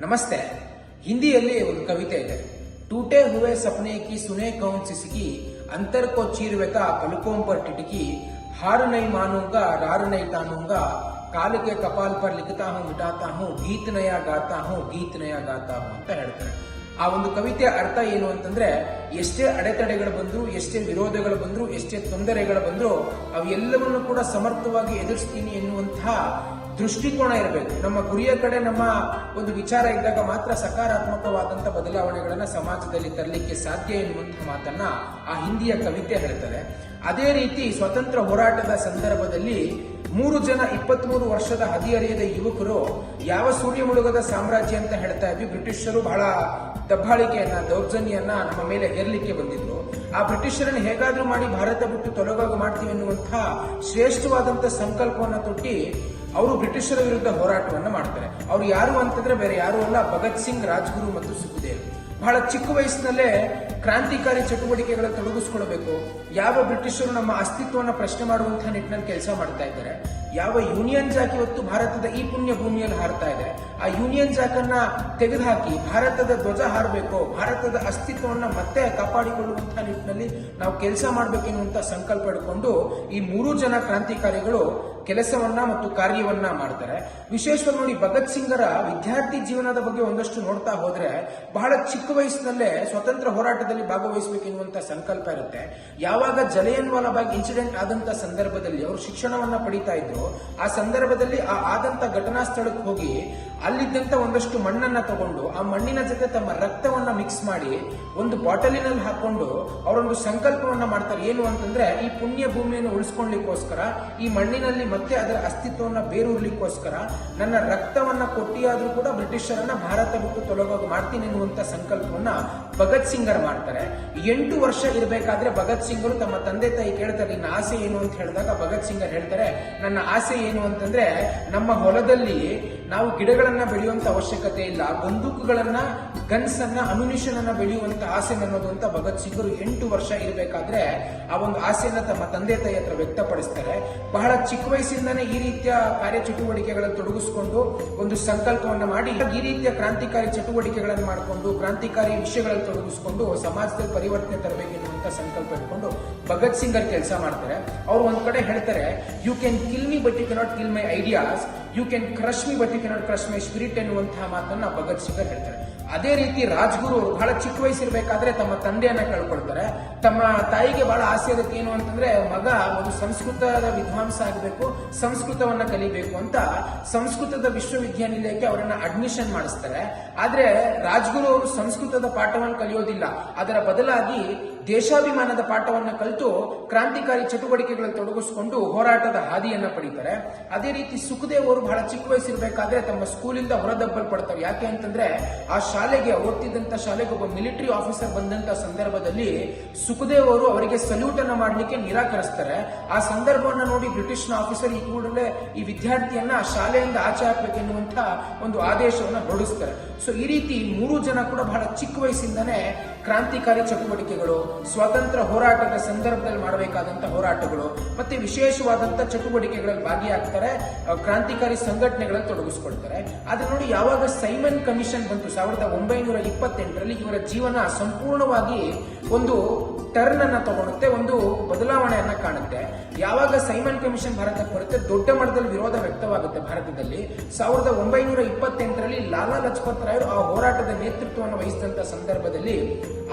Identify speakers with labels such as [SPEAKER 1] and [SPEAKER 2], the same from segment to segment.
[SPEAKER 1] ನಮಸ್ತೆ. ಹಿಂದಿಯಲ್ಲಿ ಒಂದು ಕವಿತೆ ಇದೆ. ಟೂಟೆ ಹುವೆ ಸಪನೆ ಕಿ ಸುನೆ ಕೌನ್ ಸಿಸಿಗಿ ಅಂತರ್ ಕೋ ಚೀರ್ವೆಕ ಪಲುಕೋಂ ಪರ್ ಟಿಟಕಿ, ಹಾರು ನೈ ಮಾನೂಂಗ, ರಾರು ನೈ ತಾನುಂಗ ಕಾಲಿಗೆ ಕಪಾಲ್ ಪರ್ ಲಿಖತಾ ಹೂ, ಮಿಟಾತಾ ಹೂ, ಗೀತ್ ನಯ ಗಾತಾ ಹೂ, ಗೀತ್ ನಯ ಗಾತಾ ಹೂ ಅಂತ ಹೇಳ್ತಾರೆ. ಆ ಒಂದು ಕವಿತೆಯ ಅರ್ಥ ಏನು ಅಂತಂದ್ರೆ, ಎಷ್ಟೇ ಅಡೆತಡೆಗಳು ಬಂದ್ರು, ಎಷ್ಟೇ ವಿರೋಧಗಳು ಬಂದ್ರು, ಎಷ್ಟೇ ತೊಂದರೆಗಳು ಬಂದ್ರು, ಅವೆಲ್ಲವನ್ನು ಕೂಡ ಸಮರ್ಥವಾಗಿ ಎದುರಿಸ್ತೀನಿ ಎನ್ನುವಂತಹ ದೃಷ್ಟಿಕೋನ ಇರಬೇಕು. ನಮ್ಮ ಗುರಿಯ ಕಡೆ ನಮ್ಮ ಒಂದು ವಿಚಾರ ಇದ್ದಾಗ ಮಾತ್ರ ಸಕಾರಾತ್ಮಕವಾದಂಥ ಬದಲಾವಣೆಗಳನ್ನ ಸಮಾಜದಲ್ಲಿ ತರಲಿಕ್ಕೆ ಸಾಧ್ಯ ಎನ್ನುವಂಥ ಮಾತನ್ನ ಆ ಹಿಂದಿಯ ಕವಿತೆ ಹೇಳ್ತಾರೆ ಅದೇ ರೀತಿ ಸ್ವತಂತ್ರ ಹೋರಾಟದ ಸಂದರ್ಭದಲ್ಲಿ ಮೂರು ಜನ ಇಪ್ಪತ್ಮೂರು ವರ್ಷದ ಹದಿಹರೆಯದ ಯುವಕರು ಯಾವ ಸೂರ್ಯ ಮುಳುಗದ ಸಾಮ್ರಾಜ್ಯ ಅಂತ ಹೇಳ್ತಾ ಇದ್ವಿ. ಬ್ರಿಟಿಷರು ಬಹಳ ದಬ್ಬಾಳಿಕೆಯನ್ನ, ದೌರ್ಜನ್ಯನ್ನ ನಮ್ಮ ಮೇಲೆ ಹೇರ್ಲಿಕ್ಕೆ ಬಂದಿದ್ರು. ಆ ಬ್ರಿಟಿಷರನ್ನು ಹೇಗಾದ್ರೂ ಮಾಡಿ ಭಾರತ ಬಿಟ್ಟು ತೊಲಗಾಗ ಮಾಡ್ತೀವಿ ಎನ್ನುವಂತಹ ಶ್ರೇಷ್ಠವಾದಂತಹ ಸಂಕಲ್ಪವನ್ನು ತೊಟ್ಟಿ ಅವರು ಬ್ರಿಟಿಷರ ವಿರುದ್ಧ ಹೋರಾಟವನ್ನು ಮಾಡ್ತಾರೆ. ಅವರು ಯಾರು ಅಂತಂದ್ರೆ ಬೇರೆ ಯಾರು ಅಲ್ಲ, ಭಗತ್ ಸಿಂಗ್, ರಾಜ್ಗುರು ಮತ್ತು ಸುಖದೇವ್. ಬಹಳ ಚಿಕ್ಕ ವಯಸ್ಸಿನಲ್ಲೇ ಕ್ರಾಂತಿಕಾರಿ ಚಟುವಟಿಕೆಗಳನ್ನು ತೊಡಗಿಸ್ಕೊಳ್ಬೇಕು. ಯಾವ ಬ್ರಿಟಿಷರು ನಮ್ಮ ಅಸ್ತಿತ್ವವನ್ನು ಪ್ರಶ್ನೆ ಮಾಡುವಂತಹ ನಿಟ್ಟಿನಲ್ಲಿ ಕೆಲಸ ಮಾಡ್ತಾ ಇದ್ದಾರೆ. ಯಾವ ಯೂನಿಯನ್ ಜಾಕ್ ಇವತ್ತು ಭಾರತದ ಈ ಪುಣ್ಯ ಭೂಮಿಯಲ್ಲಿ ಹಾರ್ತಾ ಇದೆ. ಆ ಯೂನಿಯನ್ ಜಾಕ್ ಅನ್ನ ತೆಗೆದುಹಾಕಿ ಭಾರತದ ಧ್ವಜ ಹಾರಬೇಕು, ಭಾರತದ ಅಸ್ತಿತ್ವವನ್ನು ಮತ್ತೆ ಕಾಪಾಡಿಕೊಳ್ಳುವಂತಹ ನಿಟ್ಟಿನಲ್ಲಿ ನಾವು ಕೆಲಸ ಮಾಡಬೇಕೆನ್ನುವಂತ ಸಂಕಲ್ಪ ಇಟ್ಕೊಂಡು ಈ ಮೂರು ಜನ ಕ್ರಾಂತಿಕಾರಿಗಳು ಕೆಲಸವನ್ನ ಮತ್ತು ಕಾರ್ಯವನ್ನ ಮಾಡ್ತಾರೆ. ವಿಶೇಷವಾಗಿ ನೋಡಿ ಭಗತ್ ಸಿಂಗರ ವಿದ್ಯಾರ್ಥಿ ಜೀವನದ ಬಗ್ಗೆ ಒಂದಷ್ಟು ನೋಡ್ತಾ ಹೋದ್ರೆ ಬಹಳ ಚಿಕ್ಕ ವಯಸ್ಸಿನಲ್ಲೇ ಸ್ವತಂತ್ರ ಹೋರಾಟದಲ್ಲಿ ಭಾಗವಹಿಸಬೇಕೆನ್ನುವಂತ ಸಂಕಲ್ಪ ಇರುತ್ತೆ. ಯಾವಾಗ ಜಲಿಯನ್ ವಾಲಾಬಾಗ್ ಇನ್ಸಿಡೆಂಟ್ ಆದಂತ ಸಂದರ್ಭದಲ್ಲಿ ಅವರು ಶಿಕ್ಷಣವನ್ನ ಪಡಿತಾ ಇದ್ರು, ಆ ಸಂದರ್ಭದಲ್ಲಿ ಆ ಆದಂತ ಘಟನಾ ಸ್ಥಳಕ್ಕೆ ಹೋಗಿ ಅಲ್ಲಿದ್ದಂತ ಒಂದಷ್ಟು ಮಣ್ಣನ್ನ ತಗೊಂಡು ಆ ಮಣ್ಣಿನ ಜೊತೆ ತಮ್ಮ ರಕ್ತವನ್ನ ಮಿಕ್ಸ್ ಮಾಡಿ ಒಂದು ಬಾಟಲಿನಲ್ಲಿ ಹಾಕೊಂಡು ಅವರೊಂದು ಸಂಕಲ್ಪವನ್ನ ಮಾಡ್ತಾರೆ. ಏನು ಅಂತಂದ್ರೆ ಈ ಪುಣ್ಯ ಭೂಮಿಯನ್ನು ಉಳಿಸ್ಕೊಳ್ಳಿಕ್ಕೋಸ್ಕರ, ಈ ಮಣ್ಣಿನಲ್ಲಿ ಮತ್ತೆ ಅದರ ಅಸ್ತಿತ್ವವನ್ನ ಬೇರೂರ್ಲಿಕ್ಕೋಸ್ಕರ ನನ್ನ ರಕ್ತವನ್ನ ಕೊಟ್ಟಿಯಾದ್ರೂ ಕೂಡ ಬ್ರಿಟಿಷರನ್ನ ಭಾರತ ಬಿಟ್ಟು ತೊಲಗೋಗಿ ಮಾಡ್ತೀನಿ ಎನ್ನುವಂತ ಸಂಕಲ್ಪವನ್ನ ಭಗತ್ ಸಿಂಗರ್ ಮಾಡ್ತಾರೆ. ಎಂಟು ವರ್ಷ ಇರಬೇಕಾದ್ರೆ ಭಗತ್ ಸಿಂಗರು ತಮ್ಮ ತಂದೆ ತಾಯಿ ಕೇಳ್ತಾರೆ, ನಿನ್ನ ಆಸೆ ಏನು ಅಂತ ಹೇಳಿದಾಗ ಭಗತ್ ಸಿಂಗರ್ ಹೇಳ್ತಾರೆ, ನನ್ನ ಆಸೆ ಏನು ಅಂತಂದ್ರೆ ನಮ್ಮ ಹೊಲದಲ್ಲಿ ನಾವು ಗಿಡಗಳನ್ನ ಬೆಳೆಯುವಂತ ಅವಶ್ಯಕತೆ ಇಲ್ಲ. ಬಂದೂಕುಗಳನ್ನ ಗನ್ಸ್ ಅನ್ನ ಅಮ್ಯುನಿಷನ್ ಅನ್ನ ಬೆಳೆಯುವಂತ ಆಸೆ ಅನ್ನೋದು ಅಂತ ಭಗತ್ ಸಿಂಗರು ಎಂಟು ವರ್ಷ ಇರಬೇಕಾದ್ರೆ ಆ ಒಂದು ಆಸೆಯನ್ನ ತಮ್ಮ ತಂದೆ ತಾಯಿ ಹತ್ರ ವ್ಯಕ್ತಪಡಿಸ್ತಾರೆ. ಬಹಳ ಚಿಕ್ಕ ವಯಸ್ಸಿಂದಾನೇ ಈ ರೀತಿಯ ಕಾರ್ಯಚಟುವಟಿಕೆಗಳನ್ನು ತೊಡಗಿಸಿಕೊಂಡು ಒಂದು ಸಂಕಲ್ಪವನ್ನ ಮಾಡಿ, ಈ ರೀತಿಯ ಕ್ರಾಂತಿಕಾರಿ ಚಟುವಟಿಕೆಗಳನ್ನು ಮಾಡಿಕೊಂಡು, ಕ್ರಾಂತಿಕಾರಿ ವಿಷಯಗಳಲ್ಲಿ ತೊಡಗಿಸಿಕೊಂಡು ಸಮಾಜದಲ್ಲಿ ಪರಿವರ್ತನೆ ತರಬೇಕೆನ್ನುವಂತ ಸಂಕಲ್ಪ ಇಟ್ಕೊಂಡು ಭಗತ್ ಸಿಂಗರ್ ಕೆಲಸ ಮಾಡ್ತಾರೆ. ಅವರು ಒಂದ್ ಕಡೆ ಹೇಳ್ತಾರೆ you can kill me but you cannot kill my ideas you can crush me but you cannot my spirit ಎನ್ನುವಂತಹ ಮಾತನ್ನ ಭಗತ್ ಸಿಂಗರ್ ಹೇಳ್ತಾರೆ. ಅದೇ ರೀತಿ ರಾಜ್ಗುರು ಬಹಳ ಚಿಕ್ಕ ವಯಸ್ಸಿರ್ಬೇಕಾದ್ರೆ ತಮ್ಮ ತಂದೆಯನ್ನ ಕಳ್ಕೊಳ್ತಾರೆ. ತಮ್ಮ ತಾಯಿಗೆ ಬಹಳ ಆಸೆ ಅದಕ್ಕೆ ಏನು ಅಂತಂದ್ರೆ, ಮಗ ಒಂದು ಸಂಸ್ಕೃತದ ವಿದ್ವಾಂಸ ಆಗಬೇಕು, ಸಂಸ್ಕೃತವನ್ನ ಕಲಿಬೇಕು ಅಂತ ಸಂಸ್ಕೃತದ ವಿಶ್ವವಿದ್ಯಾನಿಲಯಕ್ಕೆ ಅವರನ್ನ ಅಡ್ಮಿಷನ್ ಮಾಡಿಸ್ತಾರೆ. ಆದ್ರೆ ರಾಜ್ಗುರು ಅವರು ಸಂಸ್ಕೃತದ ಪಾಠವನ್ನು ಕಲಿಯೋದಿಲ್ಲ. ಅದರ ಬದಲಾಗಿ ದೇಶಾಭಿಮಾನದ ಪಾಠವನ್ನ ಕಲಿತು ಕ್ರಾಂತಿಕಾರಿ ಚಟುವಟಿಕೆಗಳಲ್ಲಿ ತೊಡಗಿಸಿಕೊಂಡು ಹೋರಾಟದ ಹಾದಿಯನ್ನ ಪಡಿತಾರೆ. ಅದೇ ರೀತಿ ಸುಖದೇವ್ ಅವರು ಬಹಳ ಚಿಕ್ಕ ವಯಸ್ಸಿರ್ಬೇಕಾದ್ರೆ ತಮ್ಮ ಸ್ಕೂಲಿಂದ ಹೊರದಬ್ಬಲ್ಪಡ್ತಾರೆ. ಯಾಕೆ ಅಂತಂದ್ರೆ, ಆ ಶಾಲೆಗೆ ಓದ್ತಿದ್ದಂಥ ಶಾಲೆಗೆ ಒಬ್ಬ ಮಿಲಿಟರಿ ಆಫೀಸರ್ ಬಂದಂತ ಸಂದರ್ಭದಲ್ಲಿ ಸುಖದೇವ್ ಅವರು ಅವರಿಗೆ ಸಲ್ಯೂಟ್ ಅನ್ನ ಮಾಡಲಿಕ್ಕೆ ನಿರಾಕರಿಸ್ತಾರೆ. ಆ ಸಂದರ್ಭವನ್ನ ನೋಡಿ ಬ್ರಿಟಿಷ್ನ ಆಫೀಸರ್ ಈ ಕೂಡಲೇ ಈ ವಿದ್ಯಾರ್ಥಿಯನ್ನ ಶಾಲೆಯಿಂದ ಆಚೆ ಹಾಕ್ಬೇಕೆನ್ನುವಂತ ಒಂದು ಆದೇಶವನ್ನು ಹೊರಡಿಸ್ತಾರೆ. ಸೊ ಈ ರೀತಿ ಮೂರು ಜನ ಕೂಡ ಬಹಳ ಚಿಕ್ಕ ವಯಸ್ಸಿಂದನೇ ಕ್ರಾಂತಿಕಾರಿ ಚಟುವಟಿಕೆಗಳು, ಸ್ವಾತಂತ್ರ್ಯ ಹೋರಾಟದ ಸಂದರ್ಭದಲ್ಲಿ ಮಾಡಬೇಕಾದಂಥ ಹೋರಾಟಗಳು, ಮತ್ತೆ ವಿಶೇಷವಾದಂಥ ಚಟುವಟಿಕೆಗಳಲ್ಲಿ ಭಾಗಿಯಾಗ್ತಾರೆ ಕ್ರಾಂತಿಕಾರಿ ಸಂಘಟನೆಗಳಲ್ಲಿ ತೊಡಗಿಸ್ಕೊಳ್ತಾರೆ. ಆದರೆ ನೋಡಿ, ಯಾವಾಗ ಸೈಮನ್ ಕಮಿಷನ್ ಬಂತು, ಸಾವಿರದ ಒಂಬೈನೂರ ಇಪ್ಪತ್ತೆಂಟರಲ್ಲಿ ಇವರ ಜೀವನ ಸಂಪೂರ್ಣವಾಗಿ ಒಂದು ಟರ್ನ್ ಅನ್ನ ತಗೊಳುತ್ತೆ ಒಂದು ಬದಲಾವಣೆಯನ್ನ ಕಾಣುತ್ತೆ. ಯಾವಾಗ ಸೈಮನ್ ಕಮಿಷನ್ ಭಾರತಕ್ಕೆ ಬರುತ್ತೆ, ದೊಡ್ಡ ಮಟ್ಟದಲ್ಲಿ ವಿರೋಧ ವ್ಯಕ್ತವಾಗುತ್ತೆ ಭಾರತದಲ್ಲಿ. ಸಾವಿರದ ಒಂಬೈನೂರ ಇಪ್ಪತ್ತೆಂಟರಲ್ಲಿ ಲಾಲಾ ಲಜಪತ್ ರಾಯರು ಆ ಹೋರಾಟದ ನೇತೃತ್ವವನ್ನು ವಹಿಸಿದಂತ ಸಂದರ್ಭದಲ್ಲಿ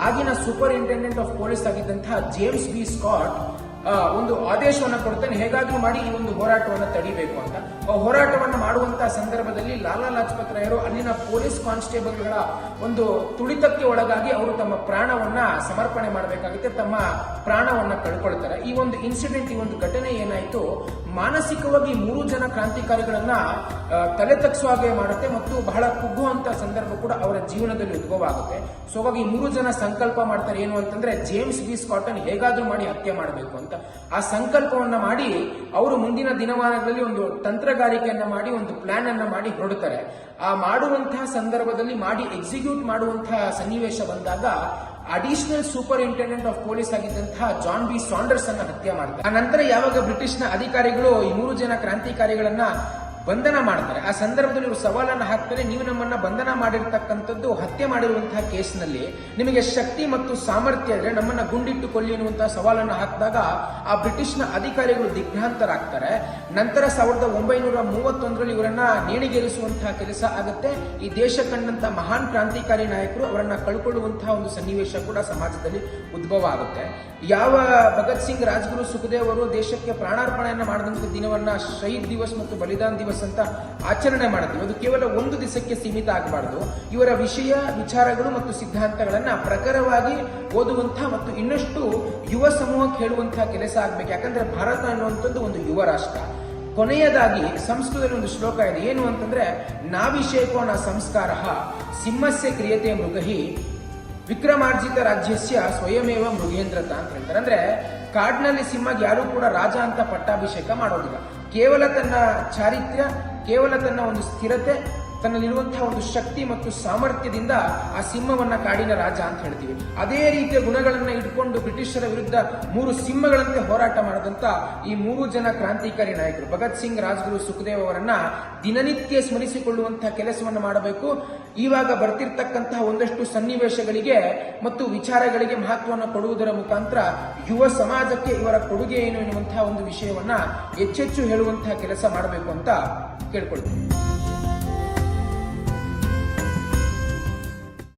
[SPEAKER 1] ಆಗಿನ ಸೂಪರಿಂಟೆಂಡೆಂಟ್ ಆಫ್ ಪೊಲೀಸ್ ಆಗಿದ್ದಂತಹ ಜೇಮ್ಸ್ ಬಿ ಸ್ಕಾಟ್ ಒಂದು ಆದೇಶವನ್ನು ಕೊಡ್ತಾನೆ ಹೇಗಾಗಿ ಮಾಡಿ ಈ ಒಂದು ಹೋರಾಟವನ್ನು ತಡಿಬೇಕು ಅಂತ. ಹೋರಾಟವನ್ನ ಮಾಡುವಂತಹ ಸಂದರ್ಭದಲ್ಲಿ ಲಾಲಾ ಲಜಪತ್ ರಾಯರು ಅಲ್ಲಿನ ಪೊಲೀಸ್ ಕಾನ್ಸ್ಟೇಬಲ್ಗಳ ಒಂದು ತುಳಿತಕ್ಕೆ ಒಳಗಾಗಿ ಅವರು ತಮ್ಮ ಪ್ರಾಣವನ್ನ ಸಮರ್ಪಣೆ ಮಾಡಬೇಕಾಗುತ್ತೆ, ತಮ್ಮ ಪ್ರಾಣವನ್ನ ಕಳ್ಕೊಳ್ತಾರೆ. ಈ ಒಂದು ಇನ್ಸಿಡೆಂಟ್ ಈ ಒಂದು ಘಟನೆ ಏನಾಯ್ತು, ಮಾನಸಿಕವಾಗಿ ಮೂರು ಜನ ಕ್ರಾಂತಿಕಾರಿಗಳನ್ನ ತಲೆ ತಗ್ಗಿಸುವ ಹಾಗೆ ಮಾಡುತ್ತೆ ಮತ್ತು ಬಹಳ ಕುಗ್ಗುವಂತ ಸಂದರ್ಭ ಕೂಡ ಅವರ ಜೀವನದಲ್ಲಿ ಉದ್ಭವ ಆಗುತ್ತೆ ಸೊ ಹಾಗಾಗಿ ಮೂರು ಜನ ಸಂಕಲ್ಪ ಮಾಡ್ತಾರೆ ಏನು ಅಂತಂದ್ರೆ ಜೇಮ್ಸ್ ಬಿ ಸ್ಕಾಟನ್ ಹೇಗಾದ್ರೂ ಮಾಡಿ ಹತ್ಯೆ ಮಾಡಬೇಕು ಅಂತ. ಆ ಸಂಕಲ್ಪವನ್ನ ಮಾಡಿ ಅವರು ಮುಂದಿನ ದಿನಮಾನಗಳಲ್ಲಿ ಒಂದು ತಂತ್ರಗಾರಿಕೆಯನ್ನ ಮಾಡಿ, ಒಂದು ಪ್ಲಾನ್ ಅನ್ನ ಮಾಡಿ ಹೊರಡುತ್ತಾರೆ. ಆ ಮಾಡುವಂತಹ ಸಂದರ್ಭದಲ್ಲಿ ಮಾಡಿ ಎಕ್ಸಿಕ್ಯೂಟ್ ಮಾಡುವಂತಹ ಸನ್ನಿವೇಶ ಬಂದಾಗ ಅಡಿಷನಲ್ ಸೂಪರಿಂಟೆಂಡೆಂಟ್ ಆಫ್ ಪೊಲೀಸ್ ಆಗಿದ್ದಂತಹ ಜಾನ್ ಬಿ ಸಾಂಡರ್ಸ್ ಅನ್ನ ಹತ್ಯೆ ಮಾಡ್ತಾರೆ. ಆ ನಂತರ ಯಾವಾಗ ಬ್ರಿಟಿಷ್ನ ಅಧಿಕಾರಿಗಳು ಈ ಮೂರು ಜನ ಕ್ರಾಂತಿಕಾರಿಗಳನ್ನ ಬಂಧನ ಮಾಡ್ತಾರೆ. ಆ ಸಂದರ್ಭದಲ್ಲಿ ಇವರು ಸವಾಲನ್ನು ಹಾಕ್ತಾರೆ, ನೀವು ನಮ್ಮನ್ನ ಬಂಧನ ಮಾಡಿರ್ತಕ್ಕಂಥದ್ದು ಹತ್ಯೆ ಮಾಡಿರುವಂತಹ ಕೇಸ್ನಲ್ಲಿ ನಿಮಗೆ ಶಕ್ತಿ ಮತ್ತು ಸಾಮರ್ಥ್ಯ ಇದ್ರೆ ನಮ್ಮನ್ನ ಗುಂಡಿಟ್ಟು ಕೊಳ್ಳಿ ಎನ್ನುವಂತಹ ಸವಾಲನ್ನು ಹಾಕಿದಾಗ ಆ ಬ್ರಿಟಿಷ್ನ ಅಧಿಕಾರಿಗಳು ದಿಗ್ಭ್ರಾಂತರಾಗ್ತಾರೆ. ನಂತರ ಸಾವಿರದ ಒಂಬೈನೂರ ಮೂವತ್ತೊಂದರಲ್ಲಿ ಇವರನ್ನ ನೇಣಿಗೇರಿಸುವಂತಹ ಕೆಲಸ ಆಗುತ್ತೆ. ಈ ದೇಶ ಕಂಡಂತಹ ಮಹಾನ್ ಕ್ರಾಂತಿಕಾರಿ ನಾಯಕರು ಅವರನ್ನ ಕಳ್ಕೊಳ್ಳುವಂತಹ ಒಂದು ಸನ್ನಿವೇಶ ಕೂಡ ಸಮಾಜದಲ್ಲಿ ಉದ್ಭವ ಆಗುತ್ತೆ. ಯಾವ ಭಗತ್ ಸಿಂಗ್, ರಾಜ್ಗುರು ಸುಖದೇವ್ ಅವರು ದೇಶಕ್ಕೆ ಪ್ರಾಣಾರ್ಪಣೆಯನ್ನು ಮಾಡಿದಂಥ ದಿನವನ್ನ ಶಹೀದ್ ದಿವಸ್ ಮತ್ತು ಬಲಿದಾನ್ ದಿವಸ್ ಅಂತ ಆಚರಣೆ ಮಾಡ್ತೀವಿ ಅದು ಕೇವಲ ಒಂದು ದಿವಸಕ್ಕೆ ಸೀಮಿತ ಆಗಬಾರದು. ಇವರ ವಿಷಯ, ವಿಚಾರಗಳು ಮತ್ತು ಸಿದ್ಧಾಂತಗಳನ್ನ ಪ್ರಖರವಾಗಿ ಓದುವಂತಹ ಮತ್ತು ಇನ್ನಷ್ಟು ಯುವ ಸಮೂಹಕ್ಕೆ ಹೇಳುವಂತಹ ಕೆಲಸ ಆಗಬೇಕು. ಯಾಕಂದ್ರೆ ಭಾರತ ಅನ್ನುವಂಥದ್ದು ಒಂದು ಯುವ ರಾಷ್ಟ್ರ. ಕೊನೆಯದಾಗಿ ಸಂಸ್ಕೃತದಲ್ಲಿ ಒಂದು ಶ್ಲೋಕ ಇದೆ. ಏನು ಅಂತಂದ್ರೆ ನಾವಿಷೇಕೋಣ ಸಂಸ್ಕಾರ ಸಿಂಹಸ್ಯ ಕ್ರಿಯತೆ ಮೃಗಹಿ ವಿಕ್ರಮಾರ್ಜಿತ ರಾಜ್ಯಸ್ಯ ಸ್ವಯಮೇವ ಮೃಗೇಂದ್ರತ ಅಂತ ಹೇಳ್ತಾರೆ. ಅಂದ್ರೆ ಕಾಡಿನಲ್ಲಿ ಸಿಂಹಗೆ ಯಾರು ಕೂಡ ರಾಜ ಅಂತ ಪಟ್ಟಾಭಿಷೇಕ ಮಾಡೋದಿಲ್ಲ. ಕೇವಲ ತನ್ನ ಚಾರಿತ್ರ್ಯ, ಕೇವಲ ತನ್ನ ಒಂದು ಸ್ಥಿರತೆ, ತನ್ನಲ್ಲಿರುವಂತಹ ಒಂದು ಶಕ್ತಿ ಮತ್ತು ಸಾಮರ್ಥ್ಯದಿಂದ ಆ ಸಿಂಹವನ್ನ ಕಾಡಿನ ರಾಜ ಅಂತ ಹೇಳ್ತೀವಿ. ಅದೇ ರೀತಿಯ ಗುಣಗಳನ್ನ ಇಟ್ಕೊಂಡು ಬ್ರಿಟಿಷರ ವಿರುದ್ಧ ಮೂರು ಸಿಂಹಗಳಂತೆ ಹೋರಾಟ ಮಾಡಿದಂತ ಈ ಮೂರು ಜನ ಕ್ರಾಂತಿಕಾರಿ ನಾಯಕರು. ಭಗತ್ ಸಿಂಗ್, ರಾಜ್ಗುರು ಸುಖದೇವ್ ಅವರನ್ನ ದಿನನಿತ್ಯ ಸ್ಮರಿಸಿಕೊಳ್ಳುವಂತಹ ಕೆಲಸವನ್ನು ಮಾಡಬೇಕು. ಇವಾಗ ಬರ್ತಿರ್ತಕ್ಕಂತಹ ಒಂದಷ್ಟು ಸನ್ನಿವೇಶಗಳಿಗೆ ಮತ್ತು ವಿಚಾರಗಳಿಗೆ ಮಹತ್ವವನ್ನು ಕೊಡುವುದರ ಮುಖಾಂತರ ಯುವ ಸಮಾಜಕ್ಕೆ ಇವರ ಕೊಡುಗೆ ಏನು ಎನ್ನುವಂತಹ ಒಂದು ವಿಷಯವನ್ನ ಹೆಚ್ಚೆಚ್ಚು ಹೇಳುವಂತಹ ಕೆಲಸ ಮಾಡಬೇಕು ಅಂತ ಕೇಳ್ಕೊಳ್ತೀನಿ.